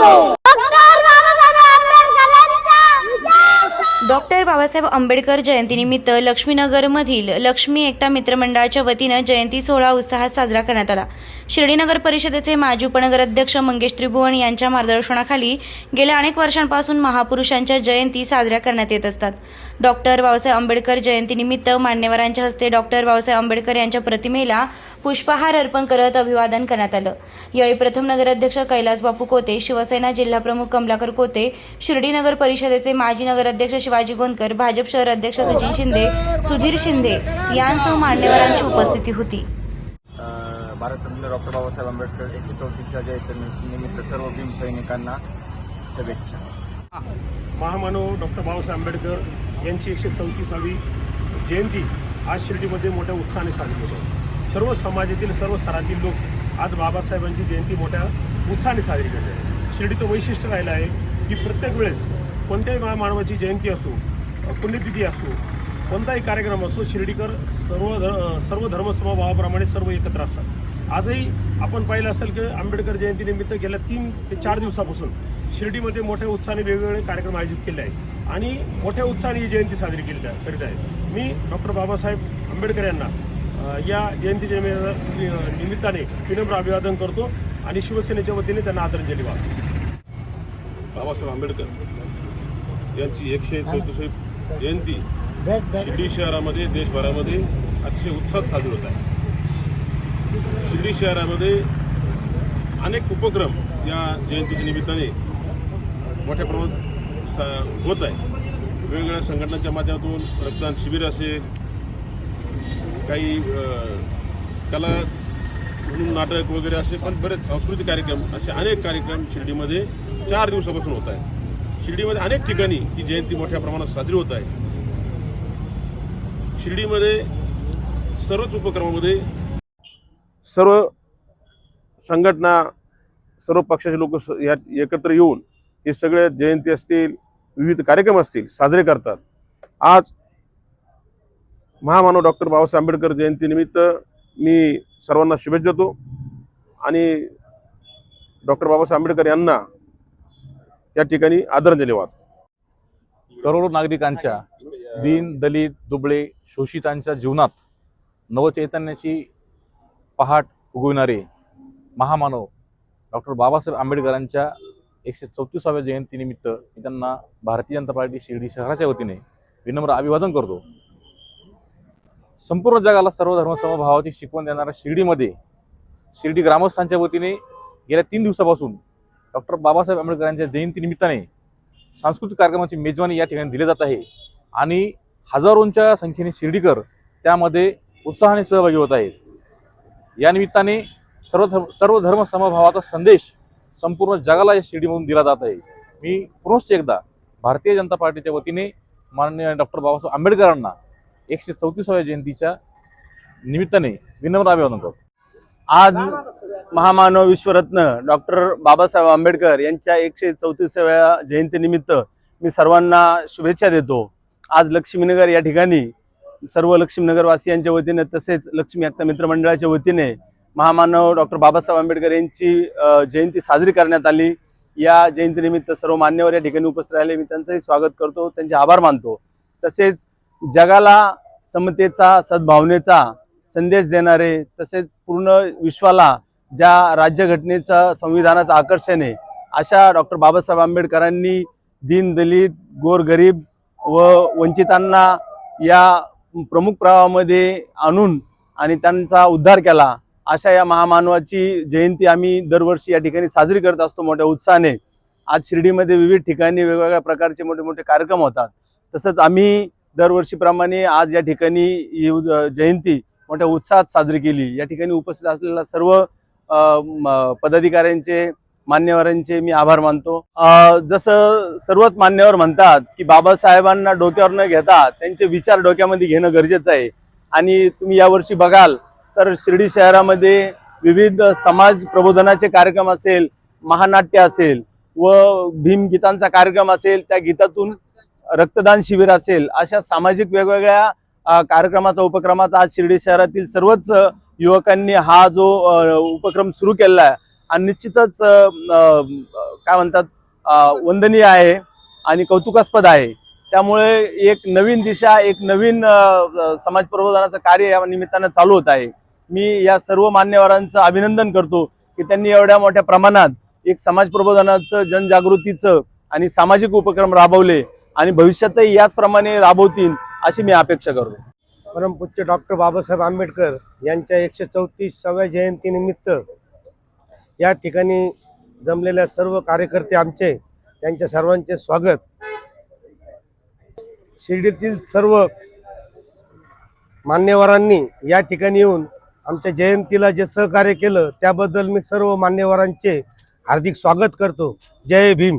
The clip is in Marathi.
डॉक्टर बाबासाहेब आंबेडकर जयंतीनिमित्त लक्ष्मीनगरमधील लक्ष्मी एकता मित्रमंडळाच्या वतीनं जयंती सोहळा उत्साहात साजरा करण्यात आला. शिर्डीनगर परिषदेचे माजी उपनगराध्यक्ष मंगेश त्रिभुवन यांच्या मार्गदर्शनाखाली गेल्या अनेक वर्षांपासून महापुरुषांच्या जयंती साजऱ्या करण्यात येत असतात. डॉक्टर बाबासाहेब आंबेडकर जयंतीनिमित्त मान्यवरांच्या हस्ते डॉक्टर बाबासाहेब आंबेडकर यांच्या प्रतिमेला पुष्पहार अर्पण करत अभिवादन करण्यात आलं. यावेळी प्रथम नगराध्यक्ष कैलास बापू कोते शिवसेना जिल्हाप्रमुख कमलाकर कोते शिर्डी नगर परिषदेचे माजी नगराध्यक्ष शिवाजी गोंदकर भाजप शहर अध्यक्ष सचिन शिंदे सुधीर शिंदे यांसह मान्यवरांची उपस्थिती होती. भारतरत्न डॉक्टर बाबासाहेब आंबेडकर एकशे चौतीसच्या जयंती निमित्त सर्व भीम सैनिकांना शुभेच्छा. महामानव डॉक्टर बाबासाहेब आंबेडकर यांची एकशे चौतीसावी जयंती आज शिर्डीमध्ये मोठ्या उत्साहाने साजरी होत. आहे सर्व समाजातील सर्व स्तरातील लोक आज बाबासाहेबांची जयंती मोठ्या उत्साहाने साजरी करत आहेत शिर्डीचं वैशिष्ट्य राहिलं आहे की प्रत्येक वेळेस कोणत्याही महामानवाची जयंती असो पुण्यतिथी असो कोणताही कार्यक्रम असो शिर्डीकर सर्व धर सर्व धर्मसमभावाप्रमाणे सर्व एकत्र असतात. आजही आपण पाहिलं असेल की आंबेडकर जयंतीनिमित्त गेल्या तीन ते चार दिवसापासून शिर्डीमध्ये मोठ्या उत्साहाने वेगवेगळे कार्यक्रम आयोजित केले आहेत आणि मोठ्या उत्साहाने ही जयंती साजरी केली करीत आहे मी डॉक्टर बाबासाहेब आंबेडकर यांना या जयंतीच्या निमित्ताने विनम्र अभिवादन करतो आणि शिवसेनेच्या वतीने त्यांना आदरांजली वाहतो. बाबासाहेब आंबेडकर यांची एकशे चौतीसावी जयंती शिर्डी शहरामध्ये देशभरामध्ये अतिशय उत्साहात साजरी होत आहे. शिर्डी शहरामध्ये अनेक उपक्रम या जयंतीच्या निमित्ताने मोठ्या प्रमाणात सा होत आहे. वेगवेगळ्या संघटनांच्या माध्यमातून रक्तदान शिबिर असेल काही कला म्हणून नाटक वगैरे असे पण बरेच सांस्कृतिक कार्यक्रम असे अनेक कार्यक्रम शिर्डीमध्ये चार दिवसापासून होत आहेत. शिर्डीमध्ये अनेक ठिकाणी ही जयंती मोठ्या प्रमाणात साजरी होत आहे. शिर्डीमध्ये सर्वच उपक्रमामध्ये सर्व संघटना सर्व पक्षाचे लोक या एकत्र येऊन हे सगळ्या जयंती असतील विविध कार्यक्रम असतील साजरे करतात. आज महामानव डॉक्टर बाबासाहेब आंबेडकर जयंतीनिमित्त मी सर्वांना शुभेच्छा देतो आणि डॉक्टर बाबासाहेब आंबेडकर यांना या ठिकाणी आदरांजली वाहतो करोडो नागरिकांच्या दीन दलित दुबळे शोषितांच्या जीवनात नवचैतन्याची पहाट उगविणारे महामानव डॉक्टर बाबासाहेब आंबेडकरांच्या एकशे चौतीसाव्या जयंतीनिमित्त मी त्यांना भारतीय जनता पार्टी शिर्डी शहराच्या वतीने विनम्र अभिवादन करतो. संपूर्ण जगाला सर्व धर्मसमभावाची शिकवण देणाऱ्या शिर्डीमध्ये शिर्डी ग्रामस्थांच्या वतीने गेल्या तीन दिवसापासून डॉक्टर बाबासाहेब आंबेडकरांच्या जयंतीनिमित्ताने सांस्कृतिक कार्यक्रमाची मेजवानी या ठिकाणी दिली जात आहे. आणि हजारोंच्या संख्येने शिर्डीकर त्यामध्ये उत्साहाने सहभागी होत आहेत. या निमित्ताने सर्व धर्म सर्व धर्म समभावाचा संदेश संपूर्ण जगाला या शिर्डीमधून दिला जात आहे. मी पुनश्च एकदा भारतीय जनता पार्टीच्या वतीने माननीय डॉक्टर बाबासाहेब आंबेडकरांना एकशे चौतीसाव्या जयंतीच्या निमित्ताने विनम्र अभिवादन करतो. आज महामानव विश्वरत्न डॉक्टर बाबासाहेब आंबेडकर यांच्या एकशे चौतीसाव्या जयंतीनिमित्त मी सर्वांना शुभेच्छा देतो. आज लक्ष्मीनगर या ठिकाणी सर्व लक्ष्मीनगरवासियांच्या वतीने तसेच लक्ष्मी आत्ता मित्रमंडळाच्या वतीने महामानव डॉक्टर बाबासाहेब आंबेडकर यांची जयंती साजरी करण्यात आली. या जयंतीनिमित्त सर्व मान्यवर या ठिकाणी उपस्थित राहिले. मी त्यांचंही स्वागत करतो त्यांचे आभार मानतो. तसेच जगाला समतेचा सद्भावनेचा संदेश देणारे तसेच पूर्ण विश्वाला ज्या राज्यघटनेचा संविधानाचं आकर्षण आहे अशा डॉक्टर बाबासाहेब आंबेडकरांनी दीन दलित गोरगरीब व वंचितांना या प्रमुख प्रवाहामध्ये आणून आणि त्यांचा उद्धार केला अशा या महामानवाची जयंती आम्ही दरवर्षी या ठिकाणी साजरी करत असतो मोठ्या उत्साहाने. आज शिर्डीमध्ये विविध ठिकाणी वेगवेगळ्या प्रकारचे मोठे मोठे कार्यक्रम होतात. तसंच आम्ही दरवर्षीप्रमाणे आज या ठिकाणी जयंती मोठ्या उत्साहात साजरी केली. या ठिकाणी उपस्थित असलेल्या सर्व पदाधिकाऱ्यांचे मान्यवरांचे मी आभार मानतो. जसं सर्वच मान्यवर म्हणतात की बाबासाहेबांना डोक्यावर न घेता त्यांचे विचार डोक्यामध्ये घेणं गरजेचं आहे. आणि तुम्ही यावर्षी बघाल तर शिर्डी शहरामध्ये विविध समाज प्रबोधनाचे कार्यक्रम असेल महानाट्य असेल व भीमगीतांचा कार्यक्रम असेल त्या गीतातून रक्तदान शिबिर असेल अशा सामाजिक वेगवेगळ्या कार्यक्रमाचा उपक्रमाचा आज शिर्डी शहरातील सर्वच युवकांनी हा जो उपक्रम सुरू केलेला आहे आणि निश्चितच काय म्हणतात वंदनीय आहे आणि कौतुकास्पद आहे. त्यामुळे एक नवीन दिशा एक नवीन समाज प्रबोधनाचं कार्य या निमित्तानं चालू होत आहे. मी या सर्व मान्यवरांचं अभिनंदन करतो की त्यांनी एवढ्या मोठ्या प्रमाणात एक समाज प्रबोधनाचं जनजागृतीचं आणि सामाजिक उपक्रम राबवले आणि भविष्यातही याचप्रमाणे राबवतील अशी मी अपेक्षा करतो. परमपूज्य डॉक्टर बाबासाहेब आंबेडकर यांच्या एकशे चौतीसाव्या जयंतीनिमित्त या ठिकाणी जमलेल्या सर्व कार्यकर्ते आमचे त्यांच्या सर्वांचे स्वागत. शिर्डीतील सर्व मान्यवरांनी या ठिकाणी येऊन आमच्या जयंतीला जे सहकार्य केलं त्याबद्दल मी सर्व मान्यवरांचे हार्दिक स्वागत करतो. जय भीम.